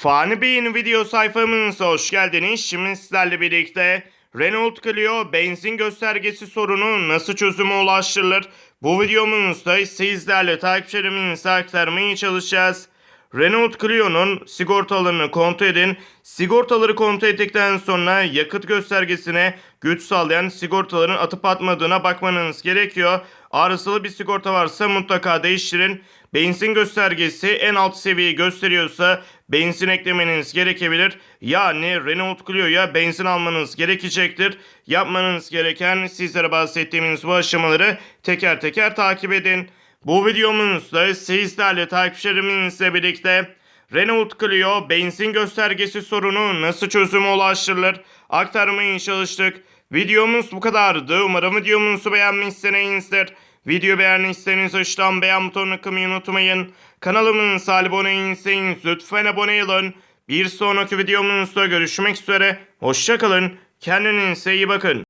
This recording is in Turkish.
Fani Bey'in video sayfamıza hoş geldiniz. Şimdi sizlerle birlikte Renault Clio benzin göstergesi sorunu nasıl çözüme ulaştırılır? Bu videomuzda sizlerle takipçilerimize aktarmaya çalışacağız. Renault Clio'nun sigortalarını kontrol edin. Sigortaları kontrol ettikten sonra yakıt göstergesine güç sağlayan sigortaların atıp atmadığına bakmanız gerekiyor. Arızalı bir sigorta varsa mutlaka değiştirin. Benzin göstergesi en alt seviyeyi gösteriyorsa benzin eklemeniz gerekebilir. Yani Renault Clio'ya benzin almanız gerekecektir. Yapmanız gereken sizlere bahsettiğimiz bu aşamaları teker teker takip edin. Bu videomuzda sizlerle takipçilerimizle birlikte Renault Clio benzin göstergesi sorunu nasıl çözüme ulaştırılır aktarmaya çalıştık. Videomuz bu kadardı. Umarım videomuzu beğenmişsinizdir. Video beğendiyseniz aşağıdan beğen butonuna kılmayı unutmayın. Kanalımıza abone değilseniz lütfen abone olun. Bir sonraki videomuzda görüşmek üzere. Hoşçakalın. Kendinize iyi bakın.